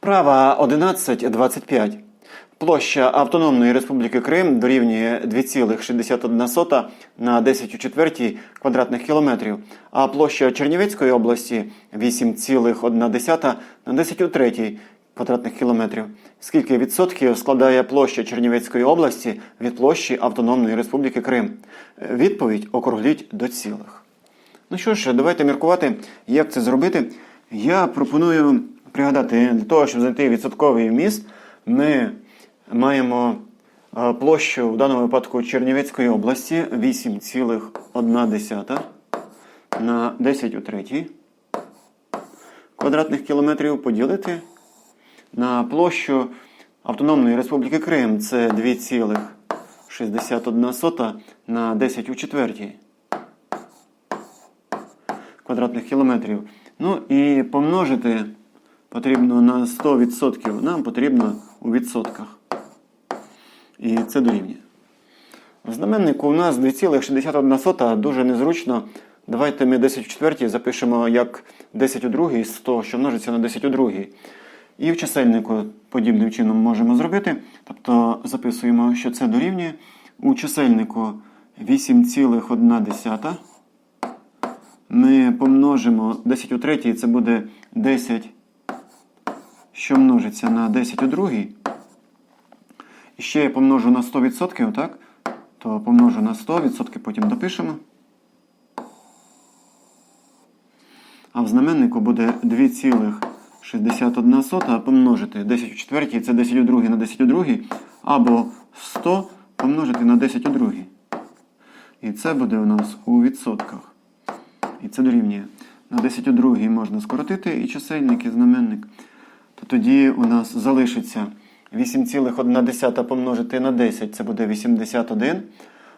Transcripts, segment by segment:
Вправа 11.25. Площа Автономної Республіки Крим дорівнює 2,61 на 10 у четвертій квадратних кілометрів, а площа Чернівецької області 8,1 на 10 у третій квадратних кілометрів. Скільки відсотків складає площа Чернівецької області від площі Автономної Республіки Крим? Відповідь округліть до цілих. Ну що ж, давайте міркувати, як це зробити. Я пропоную пригадати, для того, щоб знайти відсотковий вміст, ми маємо е, площу в даному випадку Чернівецької області 8,1 на 10 у третій квадратних кілометрів поділити на площу Автономної Республіки Крим це 2,61 на 10 у четвертій квадратних кілометрів. Ну і помножити потрібно на 100%. Нам потрібно у відсотках. І це дорівнює. В знаменнику у нас 2,61 дуже незручно. Давайте ми 10 в четвертій запишемо як 10 у другій 100, що множиться на 10 у другій. І в чисельнику подібним чином можемо зробити. Тобто записуємо, що це дорівнює. У чисельнику 8,1. Ми помножимо 10 у третій, це буде 10, що множиться на 10 у другій. І ще я помножу на 100%, так? То помножу на 100%, потім допишемо. А в знаменнику буде 2,61 помножити 10 у четвертій, це 10 у другій на 10 у другій, або 100 помножити на 10 у другій. І це буде у нас у відсотках. І це дорівнює. На 10 у другій можна скоротити і чисельник, і знаменник. То тоді у нас залишиться 8,1 помножити на 10 це буде 81.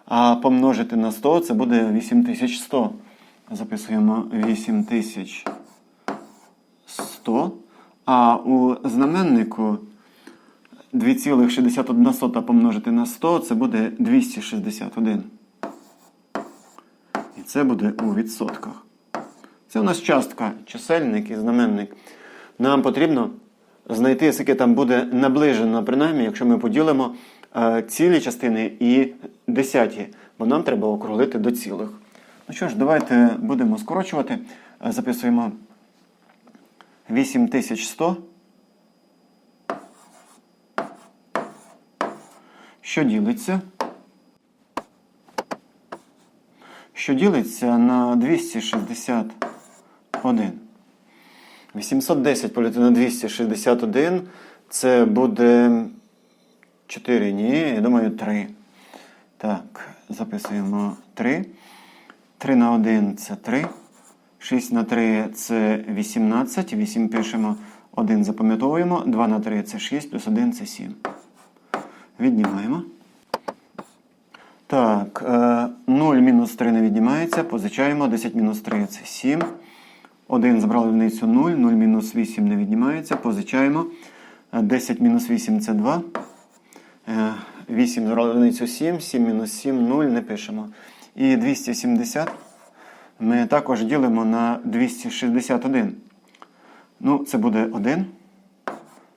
А помножити на 100 це буде 8100. Записуємо 8100. А у знаменнику 2,61 помножити на 100 це буде 261. І це буде у відсотках. Це у нас частка, чисельник і знаменник. Нам потрібно знайти, скільки там буде наближено, принаймні, якщо ми поділимо е, цілі частини і десяті, бо нам треба округлити до цілих. Ну що ж, давайте будемо скорочувати. Е, Записуємо 8100. Що ділиться? що ділиться на 261. 810 поділити на 261 це буде 4, ні, я думаю, 3. Так, записуємо 3. 3 на 1 це 3. 6 на 3 це 18. 8 пишемо, 1 запам'ятовуємо. 2 на 3 це 6, плюс 1 це 7. Віднімаємо. Так, 0 мінус 3 не віднімається. Позичаємо. 10 мінус 3 це 7. 1 забрали одиницю 0. 0 мінус 8 не віднімається. Позичаємо. 10 мінус 8 це 2. 8 забрали одиницю 7. 7 мінус 7 0 не пишемо. І 270 ми також ділимо на 261. Ну, це буде 1.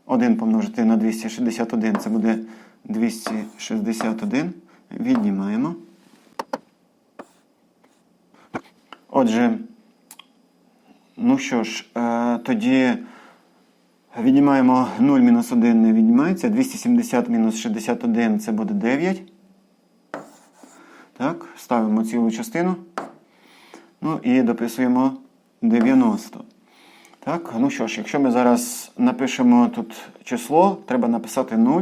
1 помножити на 261 це буде 261. Віднімаємо. Отже, ну що ж, е, тоді віднімаємо 0 мінус 1 не віднімається. 270 мінус 61 це буде 9. Так, ставимо цілу частину. Ну і дописуємо 90. Так, ну що ж, якщо ми зараз напишемо тут число, треба написати 0.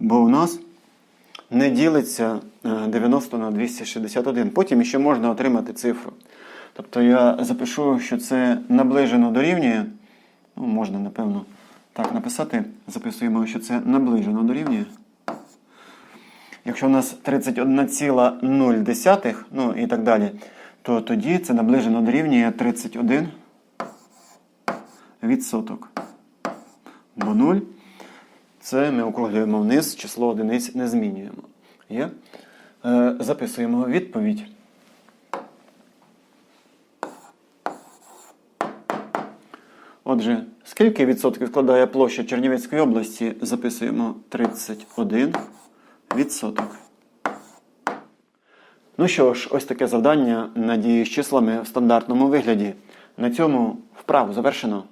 Бо у нас не ділиться е, 90 на 261. Потім ще можна отримати цифру. Тобто я запишу, що це наближено дорівнює. Ну, можна, напевно, так написати. Записуємо, що це наближено дорівнює. Якщо у нас 31,0, ну і так далі, то тоді це наближено дорівнює 31 відсоток. Бо 0 це ми округлюємо вниз, число одиниць не змінюємо. Є? Е, записуємо відповідь. Отже, Скільки відсотків складає площа Чернівецької області? Записуємо 31 відсоток. Ну що ж, ось таке завдання надії з числами в стандартному вигляді. На цьому вправу завершено.